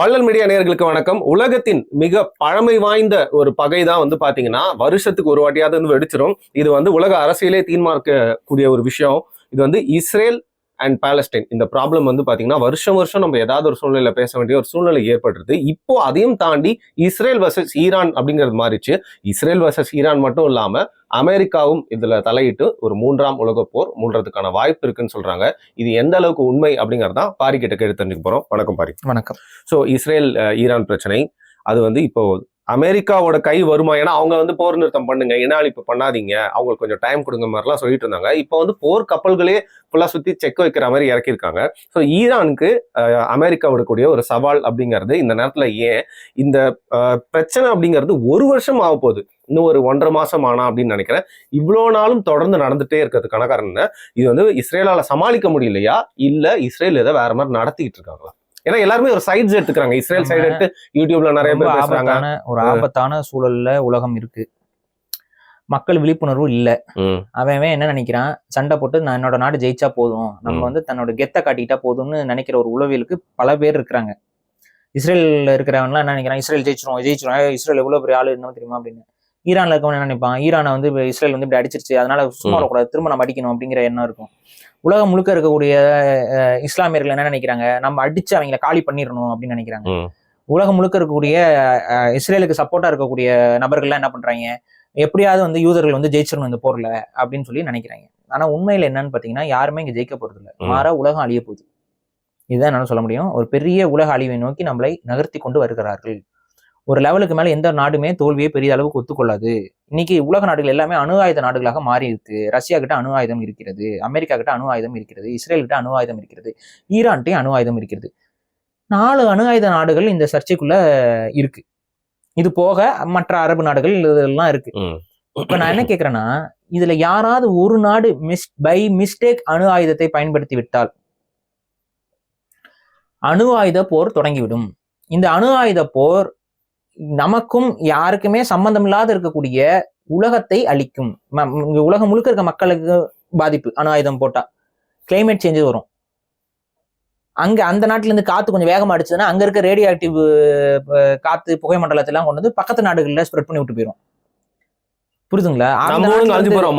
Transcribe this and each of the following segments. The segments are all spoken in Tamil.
வள்ளல் மீடியா நேயர்களுக்கு வணக்கம். உலகத்தின் மிக பழமை வாய்ந்த ஒரு பகை தான் வந்து பாத்தீங்கன்னா வருஷத்துக்கு ஒரு வாட்டியாவது வந்து வெடிச்சிரும். இது வந்து உலக அரசியலே தீர்மானிக்கக்கூடிய ஒரு விஷயம். இது வந்து இஸ்ரேல் அண்ட் பாலஸ்டைன் இந்த ப்ராப்ளம் வந்து பாத்தீங்கன்னா வருஷம் வருஷம் நம்ம ஏதாவது ஒரு சூழ்நிலையில பேச வேண்டிய ஒரு சூழ்நிலை ஏற்படுறது இப்போ அதையும் தாண்டி இஸ்ரேல் வர்சஸ் ஈரான் அப்படிங்கிறது மாறிச்சு இஸ்ரேல் வர்சஸ் ஈரான் மட்டும் இல்லாம அமெரிக்காவும் இதுல தலையிட்டு ஒரு மூன்றாம் உலகப் போர் மூன்றதுக்கான வாய்ப்பு இருக்குன்னு சொல்றாங்க. இது எந்த அளவுக்கு உண்மை அப்படிங்கறதான் பாரி கிட்ட கேட்டு தெரிஞ்சுக்க போறோம். வணக்கம் பாரி. வணக்கம். ஸோ இஸ்ரேல் ஈரான் பிரச்சனை. அது வந்து இப்போ அமெரிக்காவோட கை வருமா? ஏன்னா அவங்க வந்து போர் நிறுத்தம் பண்ணுங்க இனாளிப்பு பண்ணாதீங்க. அவங்களுக்கு கொஞ்சம் டைம் கொடுங்க மாதிரிலாம் சொல்லிட்டு இருந்தாங்க இப்போ வந்து போர் கப்பல்களே ஃபுல்லாக சுற்றி செக் வைக்கிற மாதிரி இறக்கியிருக்காங்க. ஸோ ஈரானுக்கு அஹ், அமெரிக்கா விடக்கூடிய ஒரு சவால் அப்படிங்கிறது இந்த நேரத்தில் ஏன்? இந்த பிரச்சனை அப்படிங்கிறது ஒரு வருஷம் ஆக போகுது. இன்னும் ஒரு ஒன்றரை மாசம் ஆனா அப்படின்னு நினைக்கிறேன். இவ்வளோ நாளும் தொடர்ந்து நடந்துட்டே இருக்கிறதுக்கான காரணம் இது வந்து இஸ்ரேலால சமாளிக்க முடியலையா? இல்லை இஸ்ரேல் இதை வேற மாதிரி நடத்திக்கிட்டு இருக்காங்களா? ஏன்னா எல்லாருமே ஒரு சைட்ஸ் எடுத்துக்கிறாங்க. இஸ்ரேல் சைடு எடுத்து யூடியூப்ல நிறைய பேர் பேசுறாங்க. ஆபத்தான ஒரு ஆபத்தான சூழல்ல உலகம் இருக்கு. மக்கள் விழிப்புணர்வு இல்ல. அவன் என்ன நினைக்கிறான்? சண்டை போட்டு நான் என்னோட நாடு ஜெயிச்சா போதும். நம்ம. வந்து தன்னோட கெத்தை காட்டிட்டா போதும்னு நினைக்கிற ஒரு உளவியலுக்கு பல பேர் இருக்கிறாங்க. இஸ்ரேல்ல இருக்கிறவன்லாம் என்ன நினைக்கிறான்? இஸ்ரேல் ஜெயிச்சிரும் ஜெயிச்சிரும். இஸ்ரேல் எவ்வளவு பெரிய ஆளு என்ன தெரியுமா அப்படின்னு. ஈரான்ல இருக்கவன் என்ன நினைப்பான்? ஈரானை வந்து இஸ்ரேல் வந்து இப்படி அடிச்சிருச்சு. அதனால சும்மா. வரக்கூடாது. திரும்ப நம்ம அடிக்கணும் அப்படிங்கிற எண்ணம் இருக்கும். உலகம் முழுக்க இருக்கக்கூடிய இஸ்லாமியர்கள் என்ன நினைக்கிறாங்க? நம்ம அடிச்சு அவங்கள காலி பண்ணிடணும் அப்படின்னு நினைக்கிறாங்க. உலகம் முழுக்க இருக்கக்கூடிய இஸ்ரேலுக்கு சப்போர்ட்டா இருக்கக்கூடிய நபர்கள்லாம் என்ன பண்றாங்க? எப்படியாவது வந்து யூதர்கள் வந்து ஜெயிச்சிடணும் இந்த போர்ல அப்படின்னு சொல்லி நினைக்கிறாங்க. ஆனா உண்மையில என்னன்னு பாத்தீங்கன்னா யாருமே இங்க ஜெயிக்க போறது இல்ல. மாறா உலகம் அழிய போகுது. இதுதான் என்னால சொல்ல முடியும். ஒரு பெரிய உலக அழிவை நோக்கி நம்மளை நகர்த்தி கொண்டு வருகிறார்கள். ஒரு லெவலுக்கு மேல எந்த நாடுமே தோல்வியை பெரிய அளவுக்கு ஒத்துக்கொள்ளாது. இன்னைக்கு உலக நாடுகள் எல்லாமே அணு ஆயுத நாடுகளாக மாறி இருக்கு. ரஷ்யா கிட்ட அணு ஆயுதம் இருக்கிறது. அமெரிக்கா கிட்ட அணு ஆயுதம் இருக்கிறது. இஸ்ரேல் கிட்ட அணு ஆயுதம் இருக்கிறது. ஈரான்ட்டையும் அணு ஆயுதம் இருக்கிறது. நாலு அணு ஆயுத நாடுகள் இந்த சர்ச்சைக்குள்ள இருக்கு. இது போக மற்ற அரபு நாடுகள் இதெல்லாம் இருக்கு. இப்ப நான் என்ன கேக்குறேன்னா இதுல யாராவது ஒரு நாடு மிஸ் பை மிஸ்டேக் அணு ஆயுதத்தை பயன்படுத்தி விட்டால் அணு ஆயுத போர் தொடங்கிவிடும். இந்த அணு ஆயுத போர் நமக்கும் யாருக்குமே சம்பந்தம் இல்லாத இருக்கக்கூடிய உலகத்தை அழிக்கும். இங்க உலகம் முழுக்க இருக்க மக்களுக்கு பாதிப்பு அணு ஆயுதம் போட்டா. கிளைமேட் சேஞ்சு வரும். அங்க அந்த நாட்டுல இருந்து காத்து கொஞ்சம் வேகமா அடிச்சதுன்னா அங்க இருக்க ரேடியோ ஆக்டிவ் காத்து புகை மண்டலத்தை எல்லாம் கொண்டு வந்து பக்கத்து நாடுகள்ல ஸ்ப்ரெட் பண்ணி விட்டு போயிடும் புரியுதுங்களா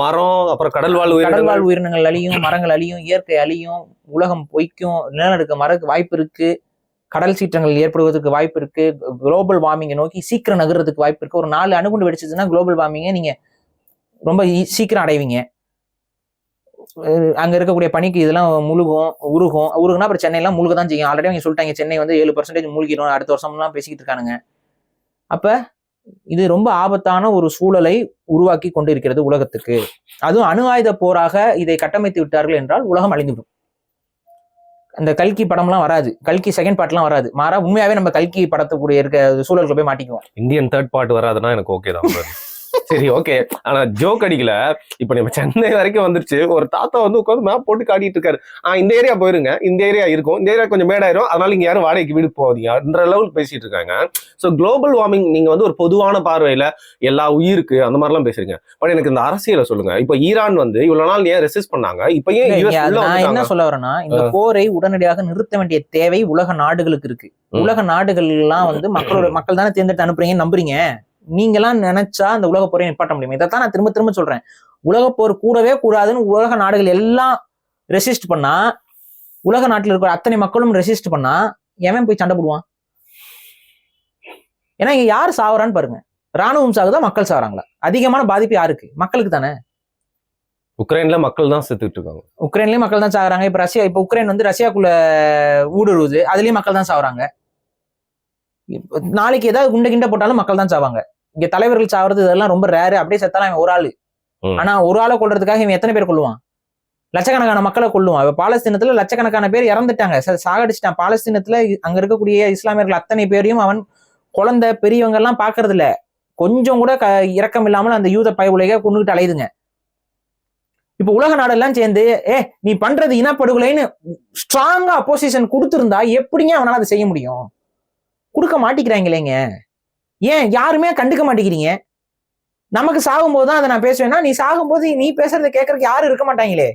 மரம் அப்புறம் கடல் வாழ் கடல் வாழ் உயிரினங்கள் அழியும் மரங்கள் அழியும் இயற்கை அழியும் உலகம் பொய்க்கும் நிலநடுக்க மறக்கு வாய்ப்பு இருக்கு. கடல் சீற்றங்கள் ஏற்படுவதற்கு வாய்ப்பு இருக்கு. குளோபல் வார்மிங்கை நோக்கி சீக்கிரம் நகர்றதுக்கு வாய்ப்பு இருக்கு. ஒரு நாலு அணுகுண்டு வெடிச்சதுன்னா குளோபல் வார்மிங்கை நீங்க ரொம்ப ஈ- சீக்கிரம் அடைவீங்க. அங்க இருக்கக்கூடிய பனிக்கு இதெல்லாம் முழுகும் உருகும். உருகுனா அப்புறம் சென்னையெல்லாம் முழுக தான் செய்யும். ஆல்ரெடி அவங்க சொல்லிட்டாங்க சென்னை வந்து ஏழு பர்சன்டேஜ் மூழ்கிடும். அடுத்த வருஷம்லாம் பேசிக்கிட்டு இருக்கானுங்க. அப்ப இது ரொம்ப ஆபத்தான ஒரு சூழலை உருவாக்கி கொண்டு இருக்கிறது உலகத்துக்கு. அதுவும் அணு ஆயுத போராக இதை கட்டமைத்து விட்டார்கள் என்றால் உலகம் அழிந்துவிடும். அந்த கல்கி படம்லாம் வராது. கல்கி செகண்ட் பார்ட்லாம் வராது. மாறா உண்மையாவே நம்ம கல்கி படத்துக்குரிய இருக்க சூழல்களை போய் மாட்டிக்குவோம். இந்தியன் தேர்ட் பார்ட் வராதுன்னா எனக்கு ஓகே தான். சரி ஓகே ஆனா ஜோக் அடிக்கல. இப்ப நம்ம சென்னை வரைக்கும் வந்துருச்சு. ஒரு தாத்தா வந்து உட்காந்து மேப் போட்டு காட்டிட்டு இருக்காரு. ஆஹ் இந்த ஏரியா போயிருங்க. இந்த ஏரியா இருக்கும். இந்த ஏரியா கொஞ்சம் மேடாயிரும். அதனால இங்க யாரும் வாடகைக்கு வீடு போகாதீங்கன்ற லெவல் பேசிட்டு இருக்காங்க. சோ குளோபல் வார்மிங் நீங்க வந்து ஒரு பொதுவான பார்வையில எல்லா உயிருக்கு அந்த மாதிரிலாம் பேசுறீங்க பட் எனக்கு இந்த அரசியலை சொல்லுங்க. இப்ப ஈரான் வந்து இவ்வளவு நாள் ஏன் ரெசிஸ்ட் பண்ணாங்க? இப்ப ஏன் நான் என்ன? சொல்ல வரேன்னா இந்த போரை உடனடியாக நிறுத்த வேண்டிய தேவை உலக நாடுகளுக்கு இருக்கு. உலக நாடுகள் எல்லாம் வந்து மக்களோட மக்கள் தானே தேர்ந்தெடுத்து அனுப்புறீங்கன்னு நம்புறீங்க. நீங்களாம் நினைச்சா அந்த உலக போரை நிப்பாட்ட முடியும்? இதைத்தான் நான் திரும்ப திரும்ப சொல்றேன். உலக போர் கூடவே கூடாதுன்னு உலக நாடுகள் எல்லாம் ரெசிஸ்ட் பண்ணா உலக நாட்டில் இருக்கிற அத்தனை மக்களும் ரெசிஸ்ட் பண்ணா எவன் போய் சண்டை போடுவான்? ஏன்னா இங்க யார் சாவறான்னு பாருங்க. ராணுவம் சாகுதா மக்கள் சாகுறாங்களா? அதிகமான பாதிப்பு யாருக்கு? மக்களுக்கு தானே. உக்ரைன்ல மக்கள் தான் செத்துட்டு இருக்காங்க. உக்ரைன்லயும் மக்கள் தான் சாகுறாங்க. இப்ப ரஷ்யா இப்ப உக்ரைன் வந்து ரஷ்யாக்குள்ள ஊடுருவுது. அதுலயும் மக்கள் தான் சாகுறாங்க. நாளைக்கு ஏதாவது குண்டை கிண்ட போட்டாலும் மக்கள் தான் சாவாங்க. இங்க தலைவர்கள் சாவறது இதெல்லாம் ரொம்ப ரேரு அப்படியே செத்தாலும் அவன் ஒரு ஆளு. ஆனா ஒரு ஆளை கொல்றதுக்காக இவன் எத்தனை பேர் கொள்ளுவான் லட்சக்கணக்கான மக்களை கொள்ளுவான் இப்ப பாலஸ்தீனத்துல லட்சக்கணக்கான பேர் இறந்துட்டாங்க. சாகடிச்சிட்டான். பாலஸ்தீனத்துல அங்க இருக்கக்கூடிய இஸ்லாமியர்கள் அத்தனை பேரையும் அவன் குழந்தை பெரியவங்க எல்லாம் பாக்குறது இல்ல கொஞ்சம் கூட க இரக்கம் இல்லாமல் அந்த யூத பயவுலைக கொண்டுகிட்டு அலையுதுங்க. இப்ப உலக நாடெல்லாம் சேர்ந்து ஏ நீ பண்றது இனப்படுகொலைன்னு ஸ்ட்ராங்கா அப்போசிஷன் கொடுத்திருந்தா எப்படிங்க அவனால அதை செய்ய முடியும்? கொடுக்க மாட்டேங்கிறாங்களேங்க ஏன்? யாருமே கண்டுக்க மாட்டேங்கிறீங்க. நமக்கு சாகும்போது தான் அதை நான் பேசுவேன்னா நீ சாகும்போது நீ பேசுறத கேட்கறதுக்கு யாரும் இருக்க மாட்டாங்களே.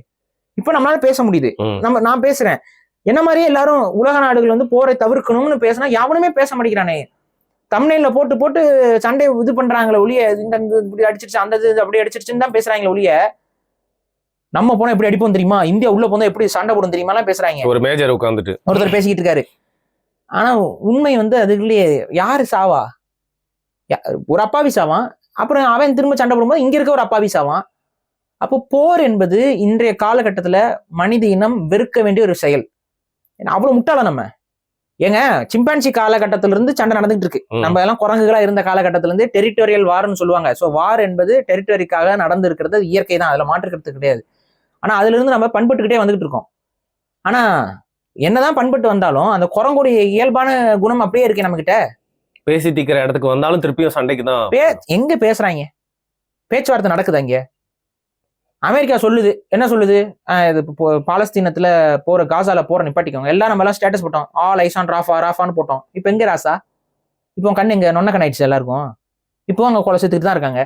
இப்ப நம்மளால பேச முடியுது. நம்ம நான் பேசுறேன். என்ன மாதிரியே எல்லாரும் உலக நாடுகள் வந்து போரை தவிர்க்கணும்னு பேசினா எவனுமே பேச மாட்டேங்கிறானே. தமிழ்ல போட்டு போட்டு சண்டை இது பண்றாங்களே இந்த இப்படி அடிச்சிருச்சு அந்த இது அப்படி அடிச்சிருச்சுன்னு தான் பேசுறாங்களே ஒழிய நம்ம போனா எப்படி அடிப்போம் தெரியுமா? இந்தியா உள்ள போனா எப்படி சண்டை போடும் தெரியுமாலாம் பேசுறாங்க. ஒரு மேஜர் உட்காந்துட்டு ஒருத்தர் பேசிக்கிட்டு இருக்காரு. ஆனா உண்மை வந்து அதுக்குள்ளேயே யாரு சாவா? ஒரு அப்பாவி சாவான். அப்புறம் அவன் திரும்ப சண்டை போடும்போது இங்க இருக்க ஒரு அப்பாவி சாவான். அப்போ போர் என்பது இன்றைய காலகட்டத்துல மனித இனம் வெறுக்க வேண்டிய ஒரு செயல். ஏன்னா அவ்வளவு முட்டாள நம்ம? ஏங்க சிம்பான்சி காலகட்டத்தில இருந்து சண்டை நடந்துட்டு இருக்கு. நம்ம எல்லாம் குரங்குகளா இருந்த காலகட்டத்தில இருந்து டெரிட்டோரியல் வார்னு சொல்லுவாங்க. சோ வார் என்பது டெரிட்டரிக்காக நடந்து இருக்கிறது இயற்கை தான் அதுல மாற்றுக்கிறது கிடையாது. ஆனா அதுல இருந்து நம்ம பண்பட்டுக்கிட்டே வந்துகிட்டு இருக்கோம் ஆனா என்னதான் பண்பட்டு வந்தாலும் அந்த குரங்குடைய இயல்பான குணம் அப்படியே இருக்கு நம்ம கிட்ட பேசி தீக்கிற இடத்துக்கு வந்தாலும் திருப்பியும் சண்டைக்கு தான் பே எங்க பேசுறாங்க? பேச்சுவார்த்தை நடக்குதா இங்க? அமெரிக்கா சொல்லுது. என்ன சொல்லுது? இது பாலஸ்தீனத்துல போற காசால போற நிப்பாட்டிக்கோங்க. எல்லாம் நம்ம எல்லாம் ஸ்டேட்டஸ் போட்டோம். ஆல் ஐசான் ராஃபா ராஃபான்னு போட்டோம். இப்போ எங்க ராசா? இப்போ கண்ணு எங்க? நொன்ன கண்ணாயிடுச்சு எல்லாருக்கும். இப்போ அங்க கொலை செத்துட்டு தான் இருக்காங்க.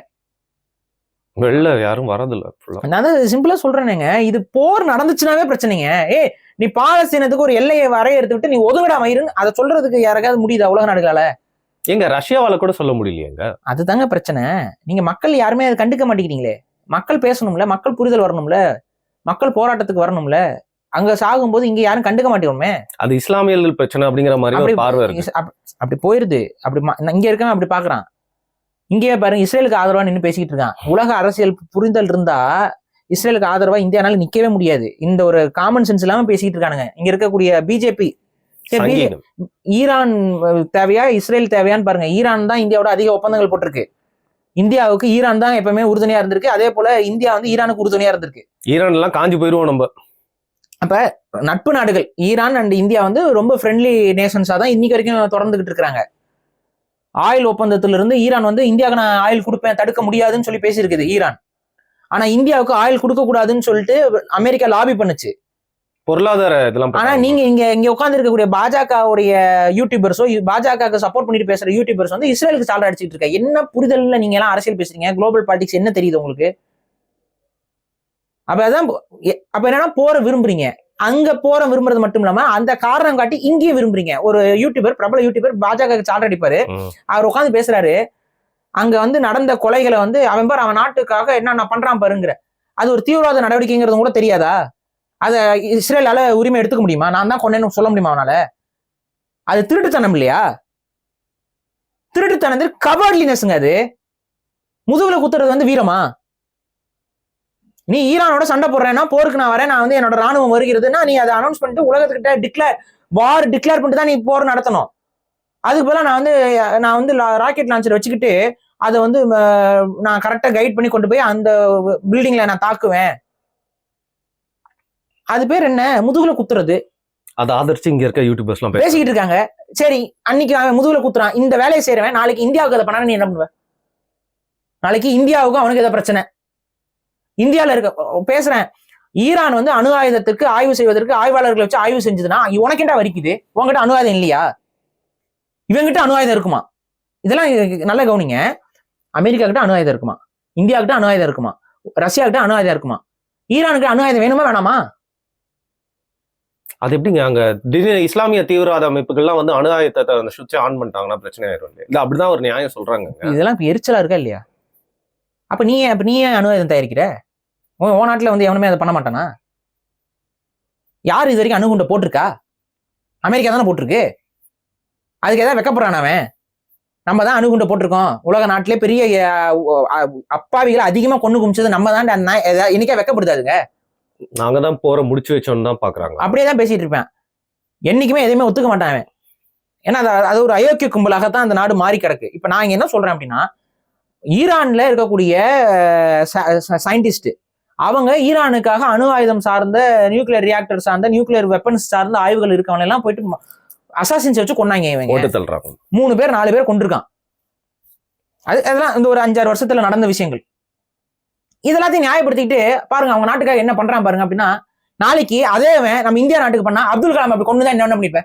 வெளில யாரும் வரதில்ல நான் சிம்பிளா சொல்றேனுங்க. இது போர் நடந்துச்சுனாவே பிரச்சனைங்க. ஏய் நீ பாலஸ்தீனத்துக்கு ஒரு எல்லையை வரையறுத்து விட்டு நீ ஒதுங்கடா மயிருன்னு அதை சொல்றதுக்கு யாருக்காவது முடியுதா உலக நாடுகளால? எங்க ரஷ்யாவால கூட சொல்ல முடியலையேங்க அதுதாங்க பிரச்சனை. நீங்க மக்கள் யாருமே அதை கண்டுக்க மாட்டேங்கிறீங்களே? மக்கள் பேசணும்ல மக்கள் புரிதல் வரணும்ல மக்கள் போராட்டத்துக்கு வரணும்ல அங்க சாகும்போது இங்க யாரும் கண்டுக்க மாட்டேங்கிறோமே அது இஸ்லாமியர்கள் பிரச்சனை அப்படிங்கிற மாதிரி பார்வை அப்படி போயிருது. அப்படி இங்க இருக்கவன் அப்படி பாக்குறான் இங்கேயே பாருங்க இஸ்ரேலுக்கு ஆதரவா நின்னு பேசிக்கிட்டு இருக்கான். உலக அரசியல் புரிதல் இருந்தா இஸ்ரேலுக்கு ஆதரவா இந்தியானால நிக்கவே முடியாது. இந்த ஒரு காமன் சென்ஸ் இல்லாம பேசிக்கிட்டு இருக்கானுங்க. இங்க இருக்கக்கூடிய பிஜேபி ஈரான் தேவையா? இஸ்ரேல் தேவையான்னு பாருங்க. ஈரான் தான் இந்தியாவோட அதிக ஒப்பந்தங்கள் போட்டிருக்கு. இந்தியாவுக்கு ஈரான் தான் எப்பவுமே உறுதுணையா இருந்திருக்கு. அதே போல இந்தியா வந்து ஈரானுக்கு உறுதுணையா இருந்திருக்கு. ஈரான் எல்லாம் காஞ்சி போயிருவோம் நம்ம. நட்பு நாடுகள் ஈரான் அண்ட் இந்தியா வந்து ரொம்ப ஃப்ரெண்ட்லி நேஷன்ஸா தான் இன்னைக்கு வரைக்கும் தொடர்ந்துகிட்டு இருக்காங்க. ஆயில் ஒப்பந்தத்துல இருந்து ஈரான் வந்து இந்தியாவுக்கு நான் ஆயில் கொடுப்பேன் தடுக்க முடியாதுன்னு சொல்லி பேசியிருக்குது ஈரான். ஆனா இந்தியாவுக்கு ஆயில் கொடுக்க கூடாதுன்னு சொல்லிட்டு அமெரிக்கா லாபி பண்ணுச்சு. பொருளாதார இதெல்லாம் ஆனா. நீங்க இங்க இங்க உட்கார்ந்து இருக்கக்கூடிய பாஜகவுடைய யூடியூபர்ஸோ பாஜகவுக்கு சப்போர்ட் பண்ணிட்டு பேசுற யூடியூபர்ஸ் வந்து இஸ்ரேலுக்கு சால்ரா அடிச்சிட்டு இருக்க. என்ன புரிதல்ல நீங்க எல்லாம் அரசியல் பேசுறீங்க? குளோபல் பாலிடிக்ஸ் என்ன தெரியுது உங்களுக்கு? அப்ப அதான் அப்ப என்னன்னா போற விரும்புறீங்க. அங்க போற விரும்புறது மட்டும் இல்லாம அந்த காரணம் காட்டி இங்கேயும் விரும்புறீங்க. ஒரு யூடியூபர் பிரபல யூடியூபர் பாஜக சால்ரா அடிப்பாரு. அவர் உட்காந்து பேசுறாரு. அங்க வந்து நடந்த கொலைகளை வந்து அவன் பாரு அவன் நாட்டுக்காக என்னென்ன பண்றான் பாருங்கிற. அது ஒரு தீவிரவாத நடவடிக்கைங்கிறது கூட தெரியாதா? அதை இஸ்ரேலால உரிமை எடுத்துக்க முடியுமா? நான் தான் கொண்டேன்னு சொல்ல முடியுமா அவனால? அது திருட்டுத்தனம் இல்லையா? திருட்டுத்தனம் கவர்லினஸ்ங்க அது. முதுகுல குத்துறது வந்து வீரமா? நீ ஈரானோட சண்டை போடுறேன்னா போருக்கு நான் வரேன் நான் வந்து என்னோட ராணுவம் வருகிறதுன்னா நீ அதை அனௌன்ஸ் பண்ணிட்டு உலகத்துக்கிட்ட டிக்ளேர் வார் டிக்ளேர் பண்ணிட்டு தான் நீ போர் நடத்தணும். அதுக்கு பதிலா நான் வந்து நான் வந்து ராக்கெட் லான்ச்சர் வச்சுக்கிட்டு அதை வந்து நான் கரெக்டா கைட் பண்ணி கொண்டு போய் அந்த பில்டிங்ல நான் தாக்குவேன். அது பேர் என்ன? முதுகுல குத்துறது. அதை ஆதரிச்சு இங்க இருக்க யூடியூபர்ஸ் எல்லாம் பேசுறாங்க. பேசிக்கிட்டு இருக்காங்க. சரி அன்னைக்கு அவன் முதுகுல குத்துறான். இந்த வேலையை செய்யறவன் நாளைக்கு இந்தியாவுக்கு அதை பண்ணா நீ என்ன பண்ணுவ? நாளைக்கு இந்தியாவுக்கும் அவனுக்கு எதாவது பிரச்சனை. இந்தியால இருக்க பேசுறேன். ஈரான் வந்து அணு ஆயுதத்திற்கு ஆய்வு செய்வதற்கு ஆய்வாளர்களை வச்சு ஆய்வு செஞ்சதுன்னா உனக்கிட்ட வரிக்குது உன்கிட்ட அணு ஆயுதம் இல்லையா? இவங்கிட்ட அணு ஆயுதம் இருக்குமா? இதெல்லாம் நல்ல கவனிங்க. அமெரிக்கா கிட்ட அணு ஆயுதம் இருக்குமா? இந்தியா கிட்ட அணு ஆயுதம் இருக்குமா? ரஷ்யா கிட்ட அணு ஆயுதம் இருக்குமா? ஈரானுக்கு அணு ஆயுதம் வேணுமா வேணாமா? அது எப்படிங்க? அங்க திடீர்னு இஸ்லாமிய தீவிரவாத அமைப்புகள்லாம் வந்து அணு ஆயுதத்தை அந்த சுவிட்சை ஆன் பண்ணிட்டாங்கன்னா பிரச்சனை ஆயிரும்? இல்ல அப்படிதான் ஒரு நியாயம் சொல்றாங்க இதெல்லாம் இப்ப எரிச்சலா இருக்கா இல்லையா? அப்ப நீ அப்ப நீ ஏன் அணு ஆயுதம் தயாரிக்கிற? உன் நாட்டுல வந்து எவனுமே அதை பண்ண மாட்டானா? யார் இது வரைக்கும் அணுகுண்டை போட்டிருக்கா? அமெரிக்கா தானே போட்டிருக்கு? அதுக்கு ஏதாவது வெக்கப்படுறான் அவன். நம்ம தான் அணுகுண்டை போட்டிருக்கோம். உலக நாட்டிலே பெரிய அப்பாவிகளை அதிகமா கொண்டு குமிச்சது நம்ம தான் இன்னைக்கே வெக்கப்படுது அதுங்க நாங்க தான் போற முடிச்சு வச்சோம்னு தான் பாக்குறாங்க. அப்படியே தான் பேசிட்டு இருப்பேன். என்னைக்குமே எதையுமே ஒத்துக்க மாட்டான் அவன். ஏன்னா அது அது ஒரு அயோக்கிய கும்பலாகத்தான் அந்த நாடு மாறி கிடக்கு. இப்ப நான் இங்க என்ன சொல்றேன் அப்படின்னா ஈரான்ல இருக்கக்கூடிய சயின்டிஸ்ட் அவங்க ஈரானுக்காக அணு ஆயுதம் சார்ந்த நியூக்ளியர் ரியாக்டர் சார்ந்த நியூக்ளியர் வெப்பன்ஸ் சார்ந்த ஆய்வுகள் இருக்கவங்க எல்லாம் போயிட்டு அசாசின்ஸ் வச்சு கொண்டாங்க இவங்க. ஓட்டு தள்ளுறாங்க. மூணு பேர் நாலு பேர் கொண்டிருக்கான் அது அதெல்லாம் இந்த ஒரு அஞ்சாறு வருஷத்துல நடந்த விஷயங்கள். இதெல்லாத்தையும் நியாயப்படுத்திக்கிட்டு பாருங்க அவங்க நாட்டுக்காக என்ன பண்றான் பாருங்க அப்படின்னா நாளைக்கு அதேவன் நம்ம இந்தியா நாட்டுக்கு பண்ணா அப்துல் கலாம் அப்படி கொண்டு தான் என்ன பண்ணிப்ப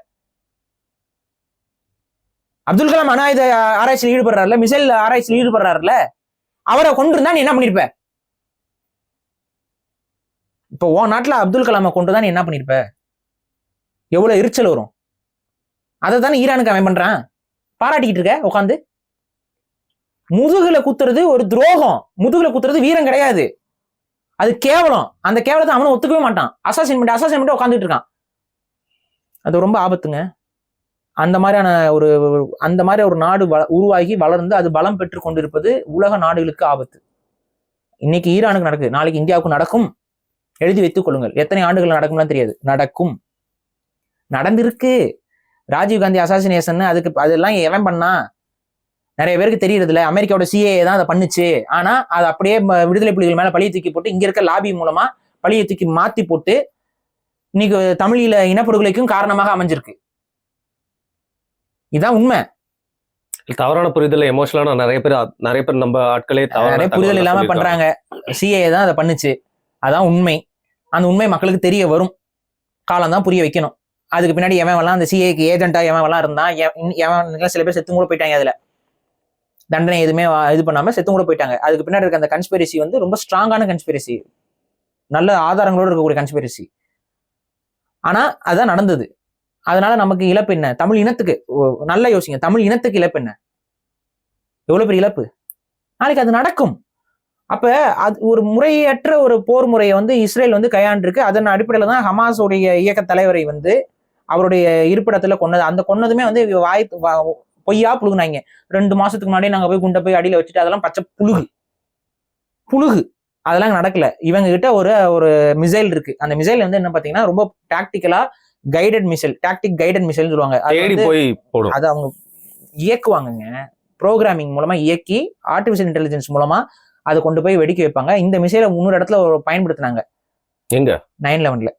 அப்துல் கலாம் அணு ஆயுத ஆராய்ச்சியில் ஈடுபடுறாருல மிசைல் ஆராய்ச்சியில் ஈடுபடுறாருல அவரை கொண்டு இருந்தா நீ என்ன பண்ணிருப்ப இப்போ? உன் நாட்டுல அப்துல் கலாமை கொண்டு தான் நீ என்ன பண்ணிருப்ப எவ்வளவு எரிச்சல் வரும். அதை தானே ஈரானுக்கு அவன் பண்றான்? பாராட்டிக்கிட்டு இருக்க உட்காந்து முதுகுல குத்துறது ஒரு துரோகம். முதுகுல குத்துறது வீரம் கிடையாது. அது கேவலம். அந்த கேவலத்தை அவனும் ஒத்துக்கவே மாட்டான். அசாசின் பண்ணி அசாசின் பண்ணி உட்காந்துட்டு இருக்கான். அது ரொம்ப ஆபத்துங்க. அந்த மாதிரியான ஒரு அந்த மாதிரி ஒரு நாடு வள உருவாகி வளர்ந்து அது பலம் பெற்று கொண்டிருப்பது உலக நாடுகளுக்கு ஆபத்து. இன்னைக்கு ஈரானுக்கு நடக்குது. நாளைக்கு இந்தியாவுக்கு நடக்கும். எழுதி வைத்துக் கொள்ளுங்கள். எத்தனை ஆண்டுகள் நடக்கும்லாம் தெரியாது. நடக்கும். நடந்திருக்கு. ராஜீவ் காந்தி அசாசினேஷன் அதுக்கு அதெல்லாம் எவன் பண்ணா? நிறைய பேருக்கு தெரியறது இல்ல அமெரிக்காவோட சிஏ தான் அதை பண்ணுச்சு. ஆனா அது அப்படியே விடுதலை புலிகள் மேல பழிய தூக்கி போட்டு இங்க இருக்க லாபி மூலமா பழிய தூக்கி மாத்தி போட்டு இன்னைக்கு தமிழீழ இனப்படுகொலைக்கும் காரணமாக அமைஞ்சிருக்கு. இதான் உண்மை. தவறான புரிதல் எமோஷனலா நிறைய பேர் நிறைய பேர் நம்ம ஆட்களே நிறைய புரிதல் இல்லாம. பண்றாங்க. சிஏ தான் அதை பண்ணுச்சு. அதான் உண்மை. அந்த உண்மை மக்களுக்கு தெரிய வரும். காலம் தான் புரிய வைக்கணும். அதுக்கு பின்னாடி எவன்லாம் அந்த சிஏக்கு ஏஜென்ட்டா எவன்லாம் இருந்தான் எவன் சில பேர் செத்து கூட போயிட்டாங்க அதில். தண்டனை எதுவுமே இது பண்ணாமல் செத்து கூட போயிட்டாங்க. அதுக்கு பின்னாடி இருக்க அந்த கன்ஸ்பிரசி வந்து ரொம்ப ஸ்ட்ராங்கான கன்ஸ்பிரசி நல்ல ஆதாரங்களோட இருக்கக்கூடிய கன்ஸ்பிரசி ஆனால் அதான் நடந்தது. அதனால நமக்கு இழப்பு என்ன? தமிழ் இனத்துக்கு ஓ, நல்லா யோசிங்க. தமிழ் இனத்துக்கு இழப்பு என்ன? எவ்வளோ பெரிய இழப்பு? நாளைக்கு அது நடக்கும். அப்ப அது ஒரு முறையற்ற ஒரு போர் முறையை வந்து இஸ்ரேல் வந்து கையாண்டிருக்கு. அதன் அடிப்படையில் தான் ஹமாஸ் உடைய இயக்க தலைவரை வந்து அவருடைய இருப்பிடத்துல கொன்னது. அந்த கொன்னதுமே வந்து வாய் பொய்யா புழுகுனாங்க. ரெண்டு மாசத்துக்கு முன்னாடி நாங்க போய் குண்டை போய் அடியில வச்சுட்டு அதெல்லாம் பச்சை புழுகு. புழுகு. அதெல்லாம் நடக்கல. இவங்க கிட்ட ஒரு ஒரு மிசைல் இருக்கு. அந்த மிசைல் வந்து என்ன பாத்தீங்கன்னா ரொம்ப டாக்டிக்கலா guided missile tactic guided missile சொல்லுவாங்க. அது அவங்க இயக்குவாங்கங்க. ப்ரோக்ராமிங் மூலமா இயக்கி ஆர்டிஃபிஷியல் இன்டெலிஜென்ஸ் மூலமா அதை கொண்டு போய் வெடிக்க வைப்பாங்க. இந்த மிசைலை இன்னொரு இடத்துல பயன்படுத்தினாங்க. எங்க? நைன் லெவன்ல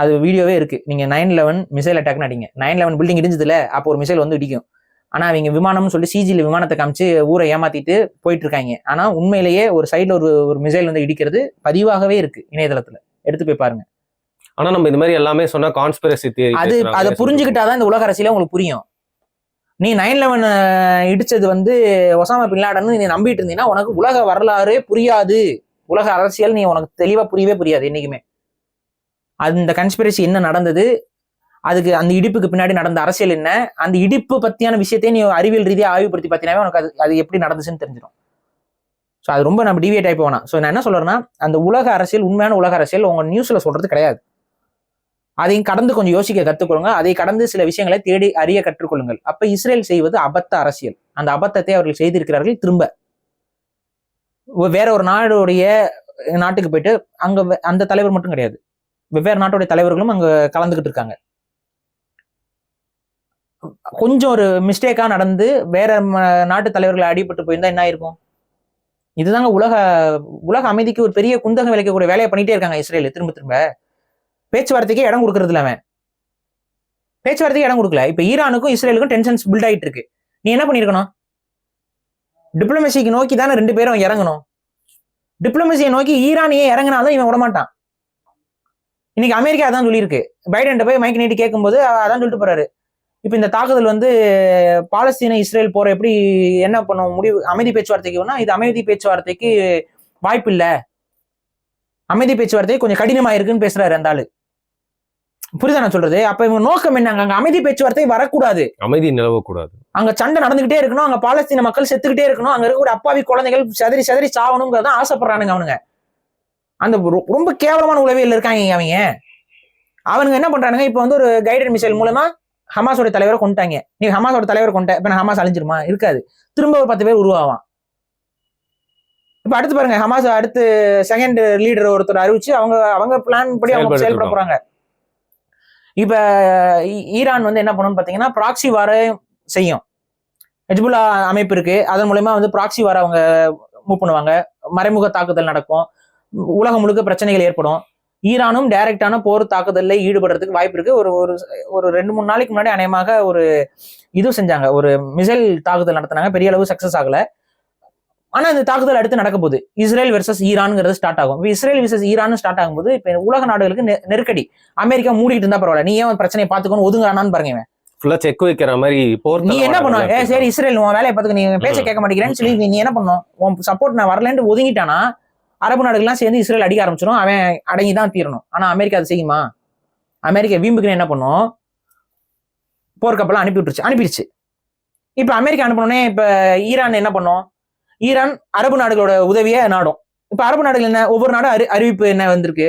அது வீடியோவே இருக்கு. நீங்க நைன் லெவன் மிசைல் அட்டாக்னு அடிங்க. நைன் லெவன் பில்டிங் இடிஞ்சதுல அப்போ ஒரு மிசைல் வந்து இடிக்கும். ஆனா அவங்க விமானம்னு சொல்லி சிஜில விமானத்தை காமிச்சு ஊரை ஏமாத்திட்டு போயிட்டு இருக்காங்க. ஆனா உண்மையிலேயே ஒரு சைடுல ஒரு ஒரு மிசைல் வந்து இடிக்கிறது பதிவாகவே இருக்கு இணையதளத்துல. எடுத்து போய் பாருங்க. ஆனா நம்ம இந்த மாதிரி எல்லாமே சொன்னா கான்ஸ்பிரசி தியரி அது அதை புரிஞ்சுக்கிட்டாதான் இந்த உலக அரசியலே உங்களுக்கு புரியும். நீ நைன் லெவன் இடிச்சது வந்து ஒசாமா பின் லாடன் நீ நம்பிட்டு இருந்தீங்கன்னா உனக்கு உலக வரலாறு புரியாது. உலக அரசியல் நீ உனக்கு தெளிவா புரியவே புரியாது என்னைக்குமே. அந்த கன்ஸ்பிரசி என்ன நடந்தது? அதுக்கு அந்த இடிப்புக்கு பின்னாடி நடந்த அரசியல் என்ன? அந்த இடிப்பு பத்தியான விஷயத்தை நீ அறிவியல் ரீதியாக ஆய்வுபடுத்தி பார்த்தீங்கன்னா உனக்கு அது அது எப்படி நடந்துச்சுன்னு தெரிஞ்சிடும். ஸோ அது ரொம்ப நம்ம டிவியேட் ஆகி போகலாம். ஸோ நான் என்ன சொல்கிறேன்னா அந்த உலக அரசியல் உண்மையான உலக அரசியல் உங்கள் நியூஸில் சொல்கிறது கிடையாது. அதையும் கடந்து கொஞ்சம் யோசிக்க கற்றுக்கொள்ளுங்க அதை கடந்து சில விஷயங்களை தேடி அறிய கற்றுக்கொள்ளுங்கள். அப்போ இஸ்ரேல் செய்வது அபத்த அரசியல். அந்த அபத்தத்தை அவர்கள் செய்திருக்கிறார்கள் திரும்ப. வேற ஒரு நாடுடைய நாட்டுக்கு போயிட்டு அங்கே அந்த தலைவர் மட்டும் கிடையாது. வெவ்வேறு நாட்டுடைய தலைவர்களும் அங்க கலந்துகிட்டு இருக்காங்க. கொஞ்சம் ஒரு மிஸ்டேக்கா நடந்து வேற ம- நாட்டு தலைவர்களை அடிபட்டு போயிருந்தா என்ன ஆயிருக்கும்? இதுதாங்க உலக உலக அமைதிக்கு ஒரு பெரிய குந்தகம் விளைக்கக்கூடிய வேலையை பண்ணிட்டே இருக்காங்க இஸ்ரேல். திரும்ப திரும்ப. பேச்சுவார்த்தைக்கே இடம் கொடுக்கறது இல்லை அவன். பேச்சுவார்த்தைக்கு இடம் கொடுக்கல. இப்ப ஈரானுக்கும் இஸ்ரேலுக்கும் டென்ஷன்ஸ் பில்ட் ஆயிட்டு இருக்கு. நீ என்ன பண்ணிருக்கணும்? டிப்ளமசிக்கு நோக்கி தானே ரெண்டு பேரும் இறங்கணும். டிப்ளமசியை நோக்கி ஈரானியே இறங்கினாலும் இவன் விடமாட்டான். இன்னைக்கு அமெரிக்கா அதான் சொல்லியிருக்கு. பைடன் போய் மைக் நீட்டி கேட்கும்போது அதான் சொல்லிட்டு போறாரு. இப்ப இந்த தாக்குதல் வந்து பாலஸ்தீன இஸ்ரேல் போற எப்படி என்ன பண்ண முடிவு அமைதி பேச்சுவார்த்தைக்கு வேணா இது அமைதி பேச்சுவார்த்தைக்கு வாய்ப்பு இல்ல. அமைதி பேச்சுவார்த்தை கொஞ்சம் கடினமா இருக்குன்னு பேசுறாரு அந்த ஆளு. புரியுதா நான் சொல்றது? அப்ப இவங்க நோக்கம் என்னங்க அங்க அமைதி பேச்சுவார்த்தை வரக்கூடாது. அமைதி நிலவக்கூடாது. அங்க சண்டை நடந்துகிட்டே இருக்கணும் அங்க பாலஸ்தீன மக்கள் செத்துக்கிட்டே இருக்கணும் அங்க இருக்கக்கூடிய அப்பாவி குழந்தைகள் செதறி செதறி சாவணுங்கிறதான் ஆசைப்படுறானுங்க அவனுங்க. அந்த ரொம்ப கேவலமான உளவியல் இருக்காங்க அவங்க. அவனுங்க என்ன பண்றானுங்க? இப்ப வந்து ஒரு கைடட் மிசைல் மூலமா ஹமாஸோட தலைவரை கொண்டுட்டாங்க. நீ ஹமாஸோட தலைவரை கொண்ட இப்ப நான் ஹமாஸ் அழிஞ்சிருமா? இருக்காது. திரும்ப ஒரு பத்து பேர் உருவாவான். இப்ப அடுத்து பாருங்க ஹமாஸ் அடுத்து செகண்ட் லீடர் ஒருத்தர் அறிவிச்சு அவங்க அவங்க பிளான் படி அவங்க செயல்பட. போறாங்க. இப்ப ஈரான் வந்து என்ன பண்ணும்னு பாத்தீங்கன்னா ப்ராக்சி வார செய்யும். ஹெஜ்புல்லா அமைப்பு இருக்கு. அதன் மூலயமா வந்து ப்ராக்சி வார அவங்க மூவ் பண்ணுவாங்க. மறைமுக தாக்குதல் நடக்கும். உலகம் முழுக்க பிரச்சனைகள் ஏற்படும். ஈரானும் டைரக்டான போர் தாக்குதல்ல ஈடுபடுறதுக்கு வாய்ப்பு இருக்கு. ஒரு ஒரு ஒரு ரெண்டு மூணு நாளைக்கு முன்னாடி அநேகமாக ஒரு இது செஞ்சாங்க. ஒரு மிசைல் தாக்குதல் நடத்தினாங்க. பெரிய அளவு சக்சஸ் ஆகல. ஆனா இந்த தாக்குதல் அடுத்து நடக்க போகுது. இஸ்ரேல் வெர்சஸ் ஈரான்ங்கிறது ஸ்டார்ட் ஆகும். இப்போ இஸ்ரேல் வெர்சஸ் ஈரான் ஸ்டார்ட் ஆகும்போது இப்போ உலக நாடுகளுக்கு நெருக்கடி. அமெரிக்கா மூடிட்டு இருந்தா பரவாயில்ல. நீ ஏன் பிரச்சனையை பார்த்துக்கணும் ஒதுங்கானான்னு பாருங்க. ஃபுல்லா செக் வைக்கிற மாதிரி போர் நீ என்ன பண்ணுவ? ஏ சரி இஸ்ரேல் உன் வேலையை பார்த்துக்க. நீ பேச்ச ம். கேட்க மாட்டேங்கிறேன்னு சொல்லி நீ- நீ என்ன பண்ணும்? உன் சப்போர்ட் நான் வரலன்ட்டு ஒதுங்கிட்டானா? அரபு நாடுகள்லாம் சேர்ந்து இஸ்ரேல் அடிக்க ஆரம்பிச்சிடும் அவன் அடங்கி தான் தீரணும். ஆனா அமெரிக்கா அது செய்யுமா? அமெரிக்கா வீம்புக்குன்னு என்ன பண்ணும்? போர்க்கப்பலாம் அனுப்பி விட்டுருச்சு அனுப்பிடுச்சு. இப்ப அமெரிக்கா அனுப்பினோடனே இப்ப ஈரான் என்ன பண்ணும்? ஈரான் அரபு நாடுகளோட உதவியை நாடும். இப்ப அரபு நாடுகள் என்ன ஒவ்வொரு நாடும் அறி அறிவிப்பு என்ன வந்திருக்கு?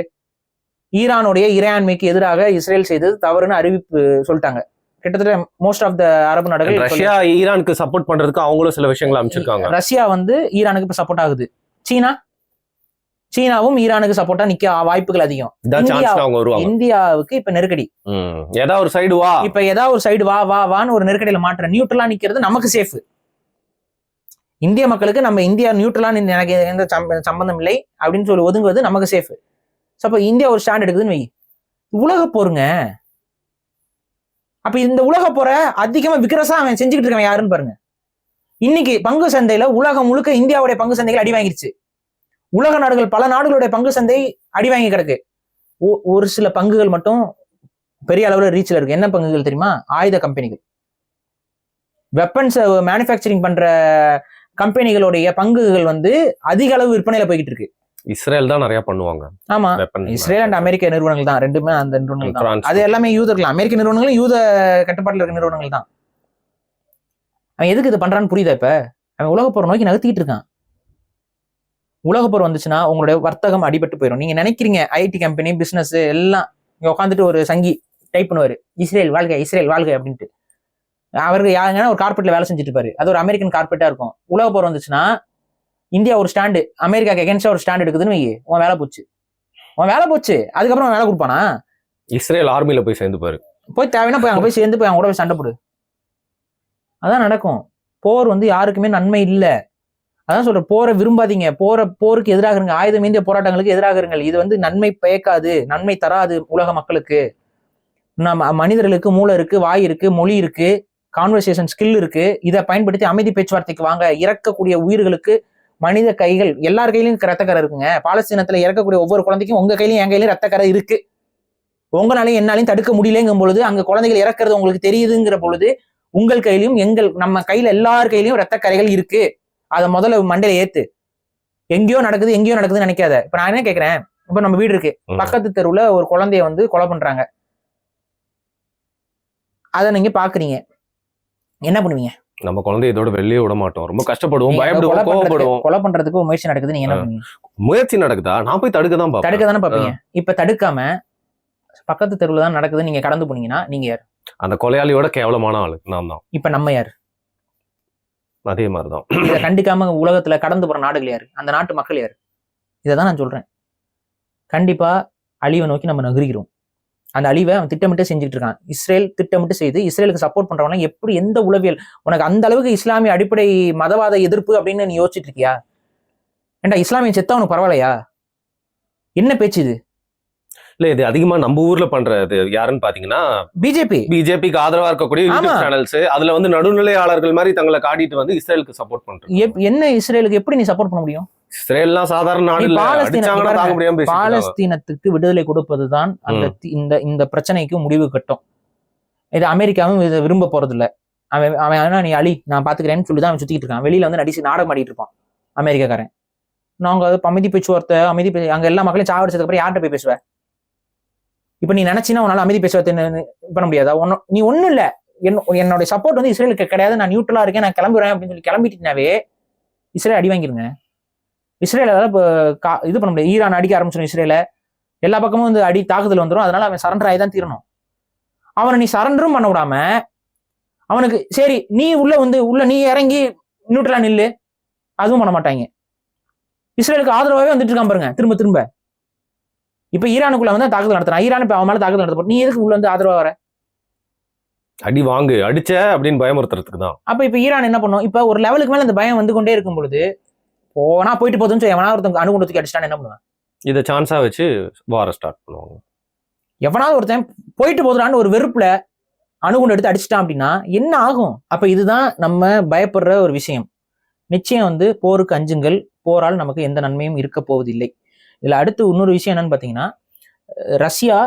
ஈரானுடைய இறையாண்மைக்கு எதிராக இஸ்ரேல் செய்தது தவறுன்னு அறிவிப்பு சொல்லிட்டாங்க. கிட்டத்தட்ட மோஸ்ட் ஆஃப் த அரபு நாடுகள் ரஷ்யா ஈரானுக்கு சப்போர்ட் பண்றதுக்கு அவங்களும் சில விஷயங்களை அமைச்சிருக்காங்க. ரஷ்யா வந்து ஈரானுக்கு இப்ப சப்போர்ட் ஆகுது. சீனா? சீனாவும் ஈரானுக்கு சப்போர்ட்டா நிக்க வாய்ப்புகள் அதிகம். இந்தியாவுக்கு இப்ப நெருக்கடி. ஏதாவது ஒரு சைடு வா? இப்ப ஏதாவது ஒரு சைடு வா வா வான்னு ஒரு நெருக்கடியில மாற்ற நியூட்ரலா நிக்கிறது நமக்கு சேஃப் இந்திய மக்களுக்கு நம்ம இந்தியா நியூட்ரலா எனக்கு எந்த சம்ப- சம்பந்தம் இல்லை அப்படின்னு சொல்லி ஒதுங்குவது நமக்கு சேஃப் ஸோ அப்ப இந்தியா ஒரு ஸ்டாண்ட் எடுக்குதுன்னு வை உலக போருங்க. அப்ப இந்த உலக போரை அதிகமா விக்ரஸா அவன் செஞ்சுக்கிட்டு இருக்கான் யாருன்னு பாருங்க. இன்னைக்கு பங்கு சந்தையில உலகம் முழுக்க இந்தியாவுடைய பங்கு சந்தைகள் அடி வாங்கிருச்சு. உலக நாடுகள் பல நாடுகளுடைய பங்கு சந்தை அடி வாங்கி கிடக்கு. ஒரு சில பங்குகள் மட்டும் பெரிய அளவுல ரீச்ல இருக்கு. என்ன பங்குகள் தெரியுமா? ஆயுத கம்பெனிகள். வெப்பன்ஸ் மேனுஃபேக்சரிங் பண்ற கம்பெனிகளுடைய பங்குகள் வந்து அதிக அளவு விற்பனையில போய்கிட்டு இருக்கு. இஸ்ரேல் தான் நிறைய பண்ணுவாங்க. ஆமா. இஸ்ரேல் அண்ட் அமெரிக்க நிறுவனங்கள் தான். ரெண்டுமே அந்த நிறுவனங்கள் தான். அது எல்லாமே யூதர்கள் அமெரிக்க நிறுவனங்களும் யூத கட்டுப்பாட்டுல இருக்க நிறுவனங்கள் தான். அவன் எதுக்கு இது பண்றான்னு புரியுதா இப்ப? அவன் உலக போர் நோக்கி நகர்த்திட்டு இருக்கான். உலக போர் வந்துச்சுன்னா உங்களுடைய வர்த்தகம் அடிபட்டு போயிடும் நீங்க நினைக்கிறீங்க ஐடி கம்பெனி பிசினஸ் எல்லாம் இங்க உட்காந்துட்டு ஒரு சங்கி டைப் பண்ணுவாரு. இஸ்ரேல் வாழ்க இஸ்ரேல் வாழ்க அப்படின்ட்டு. அவருக்கு யாருங்கன்னா ஒரு கார்பெட்ல வேலை செஞ்சுட்டு இருப்பாரு. அது ஒரு அமெரிக்கன் கார்பெட்டா இருக்கும். உலக போர் வந்துச்சுன்னா இந்தியா ஒரு ஸ்டாண்டு அமெரிக்காக்கு எகென்ஸ்டா ஒரு ஸ்டாண்ட் எடுக்குதுன்னு வை உன் வேலை போச்சு. உன் வேலை போச்சு அதுக்கப்புறம் வேலை கொடுப்பானா? இஸ்ரேல் ஆர்மில போய் சேர்ந்து பாரு போய் தேவைன்னா போய் அங்க போய் சேர்ந்து போய் அவங்க கூட போய் சண்டை போடு. அதான் நடக்கும். போர் வந்து யாருக்குமே நன்மை இல்ல. அதான் சொல்ற போற விரும்பாதீங்க. போற போருக்கு எதிராக இருங்க. ஆயுதம் ஏந்திய போராட்டங்களுக்கு எதிராக இருங்கள். இது வந்து நன்மை பயக்காது நன்மை தராது உலக மக்களுக்கு. நம்ம மனிதர்களுக்கு மூளை இருக்கு வாய் இருக்கு மொழி இருக்கு கான்வர்சேஷன் ஸ்கில் இருக்கு. இதை பயன்படுத்தி அமைதி பேச்சுவார்த்தைக்கு வாங்க. இறக்கக்கூடிய உயிர்களுக்கு மனித கைகள் எல்லார் கையிலும் ரத்தக்கரை இருக்குங்க. பாலஸ்தீனத்தில் இறக்கக்கூடிய ஒவ்வொரு குழந்தைக்கும் உங்க கையிலையும் என் கையிலையும் ரத்தக்கரை இருக்கு. உங்களாலையும் என்னாலையும் தடுக்க முடியலங்கும் பொழுது அங்க குழந்தைகள் இறக்குறது உங்களுக்கு தெரியுதுங்கிற பொழுது உங்கள் கையிலும் எங்கள் நம்ம கையில எல்லார் கையிலையும் ரத்தக்கரைகள் இருக்கு. அதை முதல்ல மண்டையில ஏத்து. எங்கேயோ நடக்குது எங்கேயோ நடக்குதுன்னு நினைக்காத. இப்ப நான் என்ன கேக்குறேன்? இப்ப நம்ம வீடு இருக்கு. பக்கத்து தெருவுல ஒரு குழந்தைய வந்து கொலை பண்றாங்க. அதை நீங்க பாக்குறீங்க. என்ன பண்ணுவீங்க? நம்ம குழந்தைய இதோட வெளியே விட மாட்டோம். ரொம்ப கஷ்டப்படுவோம் பயப்படுவோம் கோவப்படுவோம். கொலை பண்றதுக்கு முயற்சி நடக்குது நீங்க என்ன. பண்ணுவீங்க? முயற்சி நடக்குதா? நான் போய் தடுக்க தான் தடுக்க தானே பாப்பீங்க இப்ப தடுக்காம பக்கத்து தெருவுல தான் நடக்குது நீங்க கடந்து போனீங்கன்னா நீங்க யார்? அந்த கொலையாளியோட கேவலமான ஆளு. நான் தான் இப்ப நம்ம யார்? அதே மாதிரி தான் இதை கண்டிக்காம உலகத்துல கடந்து போற நாடுகள் யாரு? அந்த நாட்டு மக்கள் யாரு? இதை தான் நான் சொல்றேன். கண்டிப்பா அழிவை நோக்கி நம்ம நகருகிறோம். அந்த அழிவை அவன் திட்டமிட்டு செஞ்சுட்டு இருக்கான். இஸ்ரேல் திட்டமிட்டு செய்து இஸ்ரேலுக்கு சப்போர்ட் பண்றவனா எப்படி எந்த உளவியல் உனக்கு அந்த அளவுக்கு இஸ்லாமிய அடிப்படை மதவாத எதிர்ப்பு அப்படின்னு நீ யோசிச்சுட்டு இருக்கியா? ஏண்டா இஸ்லாமிய செத்தா உனக்கு பரவாயில்லையா? என்ன பேச்சு இது? இல்ல இது அதிகமா நம்ம ஊர்ல பண்றது யாருன்னு பாத்தீங்கன்னா பிஜேபி. பிஜேபிக்கு ஆதரவா இருக்கக்கூடிய யூடியூப். சேனல்ஸ் அதுல வந்து நடுநிலையாளர்கள் மாதிரி தங்களை காட்டிட்டு வந்து இஸ்ரேலுக்கு சப்போர்ட் பண்றாங்க. என்ன இஸ்ரேலுக்கு எப்படி நீ சப்போர்ட் பண்ண முடியும்? இஸ்ரேல்லாம் சாதாரண நாடு. பாலஸ்தீனத்துக்கு விடுதலை கொடுப்பதுதான் அந்த இந்த இந்த பிரச்சனைக்கு முடிவு கட்டும். இது அமெரிக்காவும் இதை விரும்ப போறது இல்ல அவன் அவன் ஆனா நீ அழி நான் பாத்துக்கிறேன்னு சொல்லி தான் அவன் சுத்திட்டு இருக்கான். வெளியில வந்து நடிச்சு நாடகம் ஆடிட்டு இருப்பான். அமெரிக்காக்காரன். நாங்க அமைதி பேச்சுவார்த்தை அமைதி அங்க எல்லா மக்களையும் சாவடிச்சதுக்கு அப்புறம் யார்கிட்ட போய் பேசுவ? இப்ப நீ நினைச்சினா உன்னால அமைதி பேசுவது பண்ண முடியாதா? ஒன்னும் நீ ஒன்றும் இல்ல. என்ன- என்னோட சப்போர்ட் வந்து இஸ்ரேலுக்கு கிடையாது. நான் நியூட்ரலா இருக்கேன். நான் கிளம்புறேன் அப்படின்னு சொல்லி கிளம்பிட்டீங்கனாவே இஸ்ரேல் அடி வாங்கிருங்க. இஸ்ரேலால இப்போ கா- இது பண்ண முடியாது. ஈரான் அடிக்க ஆரம்பிச்சிடும் இஸ்ரேல. எல்லா பக்கமும் வந்து அடி தாக்குதல் வந்துடும் அதனால அவன் சரண்டர் ஆகி தான் தீரணும். அவனை நீ சரண்டரும் பண்ண விடாம அவனுக்கு சரி நீ உள்ள வந்து உள்ள நீ இறங்கி நியூட்ரலா நில்லு. அதுவும் பண்ண மாட்டாங்க. இஸ்ரேலுக்கு ஆதரவாகவே வந்துட்டு இருக்கான் பாருங்க. திரும்ப திரும்ப. இப்ப ஈரானுக்குள்ள வந்து தாக்குதல் நடத்துறான். ஈரான் இப்ப அவன் மேல தாக்குதல் நடத்த நீ எதுக்கு உள்ள வந்து ஆதரவா வர? அடி வாங்கு அடிச்ச அப்படின்னு பயமுறுத்துறதுக்கு தான். அப்ப இப்ப ஈரான் என்ன பண்ணும்? இப்ப ஒரு லெவலுக்கு மேல அந்த பயம் வந்து கொண்டே இருக்கும் பொழுது போனா போயிட்டு போதுன்னு சொல்லி எவனா ஒருத்தன் அணுகுண்டத்துக்கு அடிச்சிட்டான் என்ன பண்ணுவேன்? இதை சான்ஸா வச்சு வார ஸ்டார்ட் பண்ணுவாங்க. எவனாவது ஒருத்தன் போயிட்டு போதுறான்னு ஒரு வெறுப்புல அணுகுண்டு எடுத்து அடிச்சிட்டான் அப்படின்னா என்ன ஆகும்? அப்ப இதுதான் நம்ம பயப்படுற ஒரு விஷயம். நிச்சயம் வந்து போருக்கு அஞ்சுங்கள். போரால் நமக்கு எந்த நன்மையும் இருக்க போவதில்லை. இதுல அடுத்து இன்னொரு விஷயம் என்னன்னு பாத்தீங்கன்னா அஹ் ரஷ்யா